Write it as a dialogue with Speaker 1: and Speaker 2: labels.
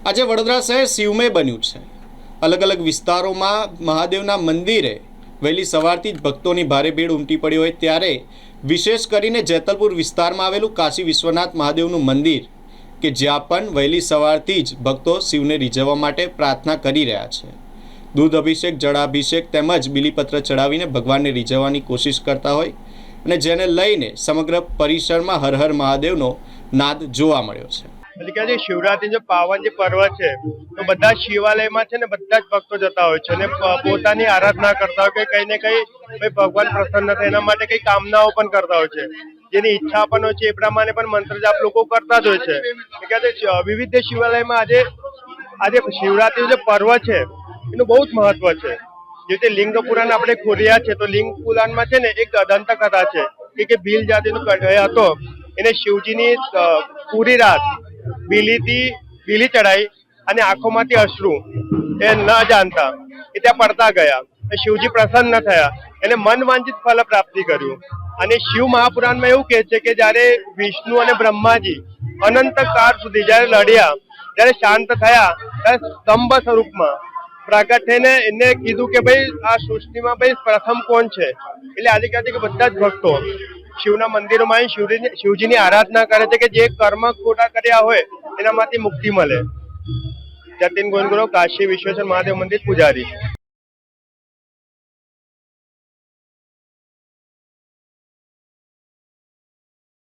Speaker 1: આજે વડોદરા શહેર શિવમય બન્યું છે. અલગ અલગ વિસ્તારોમાં મહાદેવના મંદિરે વહેલી સવારથી જ ભક્તોની ભારે ભીડ ઉમટી પડી હોય ત્યારે વિશેષ કરીને જેતલપુર વિસ્તારમાં આવેલું કાશી વિશ્વનાથ મહાદેવનું મંદિર કે જ્યાં પણ વહેલી સવારથી જ ભક્તો શિવને રીઝવવા માટે પ્રાર્થના કરી રહ્યા છે. દૂધ અભિષેક જળાભિષેક તેમજ બિલીપત્ર ચડાવીને ભગવાનને રીઝવવાની કોશિશ કરતા હોય અને જેને લઈને સમગ્ર પરિસરમાં હર હર મહાદેવનો નાદ જોવા મળ્યો છે.
Speaker 2: કે જે શિવરાત્રી જે પાવન જે પર્વ છે, તો બધા શિવાલયમાં છે ને બધા જ ભક્તો જતા હોય છે અને પોતાની આરાધના કરતા હોય કે કઈ ને કઈ ભાઈ ભગવાન પ્રસન્ન થાય, એના માટે કઈ કામનાઓ પણ કરતા હોય છે. જેની ઈચ્છા પણ હોય છે, એ પ્રમાણે પણ મંત્ર જાપ લોકો કરતા જ હોય છે. કે વિવિધ શિવાલયમાં આજે આજે શિવરાત્રી જે પર્વ છે, એનું બહુ જ મહત્વ છે. જે રીતે લિંગ પુરાણ આપણે ખોલ્યા છે, તો લિંગ પુરાણમાં છે ને એક દંતકથા છે કે ભીલ જાતિનો હતો, એને શિવજીની પૂરી રાત બીલીથી બીલી ચડાઈ અને આંખોમાંથી અશ્રુ, એ ન જાણતા એ ત્યાં પડતા ગયા. શિવજી પ્રસન્ન થયા. એને મન વાંચિત ફલ પ્રાપ્તિ કર્યું. અને શિવ મહાપુરાણમાં એવું કહે છે કે જ્યારે વિષ્ણુ અને બ્રહ્માજી અનંત કાળ સુધી જ્યારે લડ્યા ત્યારે શાંત થયા, ત્યારે સ્તંભ સ્વરૂપમાં પ્રગટ થઈને એને કીધું કે ભાઈ, આ સૃષ્ટિમાં ભાઈ પ્રથમ કોણ છે? એટલે આજે કહે છે કે બધા જ ભક્તો શિવના મંદિરોમાં શિવજીની આરાધના કરે છે કે જે કર્મ ખોટા કર્યા હોય એનામાંથી મુક્તિ મળે. જતીન ગોનગુરો કાશી વિશ્વેશ્વર મહાદેવ મંદિર પૂજારી.